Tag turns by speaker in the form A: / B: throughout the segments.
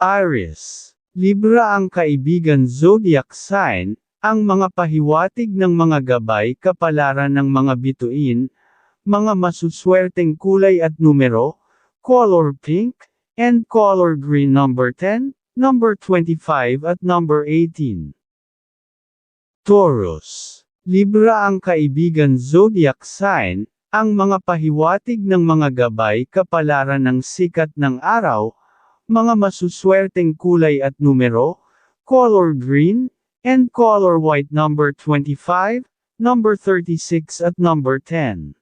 A: Aries. Libra ang kaibigan zodiac sign, ang mga pahiwatig ng mga gabay kapalaran ng mga bituin, mga masuswerteng kulay at numero, color pink, and color green number 10, number 25 at number 18. Taurus. Libra ang kaibigan zodiac sign, ang mga pahiwatig ng mga gabay kapalaran ng sikat ng araw, mga masuswerteng kulay at numero, color green, and color white number 25, number 36 at number 10.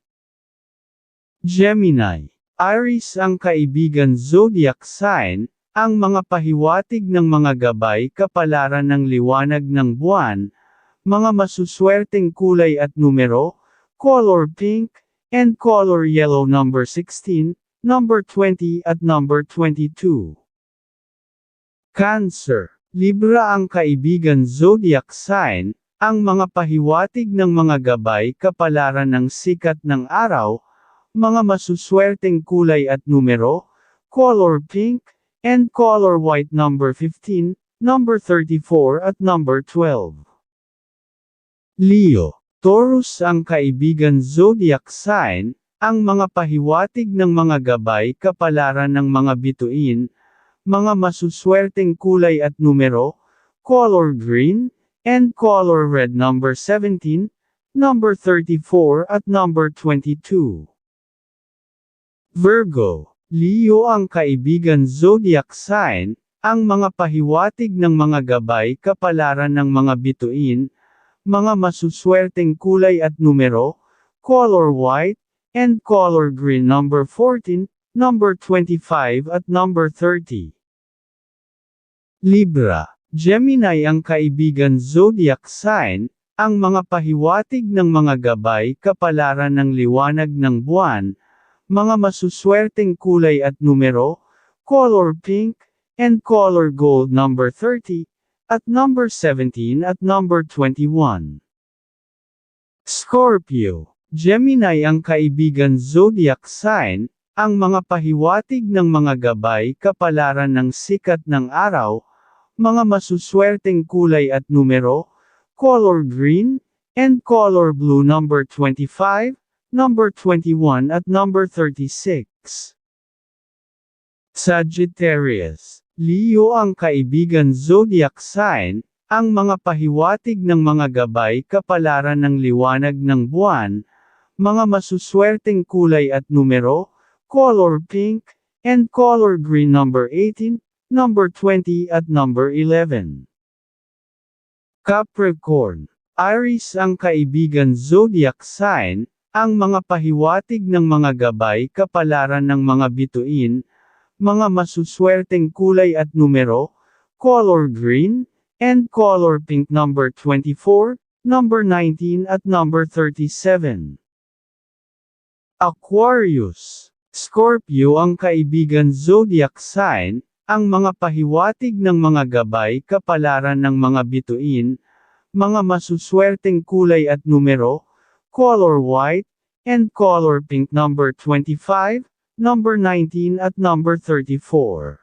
A: Gemini. Aries ang kaibigan zodiac sign, ang mga pahiwatig ng mga gabay kapalaran ng liwanag ng buwan, mga masuswerteng kulay at numero, color pink, and color yellow number 16, number 20 at number 22. Cancer. Libra ang kaibigan zodiac sign, ang mga pahiwatig ng mga gabay kapalaran ng sikat ng araw, mga masuswerteng kulay at numero, color pink, and color white number 15, number 34 at number 12. Leo. Taurus ang kaibigan zodiac sign, ang mga pahiwatig ng mga gabay kapalaran ng mga bituin, mga masuswerteng kulay at numero, color green, and color red number 17, number 34 at number 22. Virgo. Leo ang kaibigan zodiac sign, ang mga pahiwatig ng mga gabay kapalaran ng mga bituin, mga masuswerteng kulay at numero, color white, and color green number 14, number 25 at number 30. Libra. Gemini ang kaibigan zodiac sign, ang mga pahiwatig ng mga gabay kapalaran ng liwanag ng buwan, mga masuswerteng kulay at numero, color pink, and color gold number 30, at number 17 at number 21. Scorpio. Gemini ang kaibigan zodiac sign, ang mga pahiwatig ng mga gabay kapalaran ng sikat ng araw, mga masuswerteng kulay at numero, color green, and color blue number 25, number 21 at number 36. Sagittarius. Leo ang kaibigan zodiac sign, ang mga pahiwatig ng mga gabay kapalaran ng liwanag ng buwan, mga masuswerteng kulay at numero, color pink, and color green number 18, number 20 at number 11. Capricorn. Aries ang kaibigan zodiac sign, ang mga pahiwatig ng mga gabay kapalaran ng mga bituin, mga masuswerteng kulay at numero, color green, and color pink number 24, number 19 at number 37. Aquarius. Scorpio ang kaibigan zodiac sign, ang mga pahiwatig ng mga gabay kapalaran ng mga bituin, mga masuswerteng kulay at numero, color white, and color pink number 25, number 19 at number 34.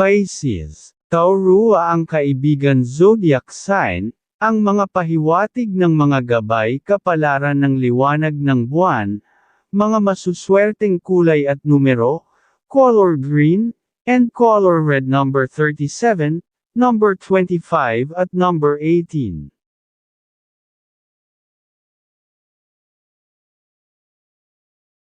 A: Pisces. Taurua ang kaibigan zodiac sign, ang mga pahiwatig ng mga gabay kapalaran ng liwanag ng buwan, mga masuswerteng kulay at numero, color green, and color red number 37, number 25 at number 18.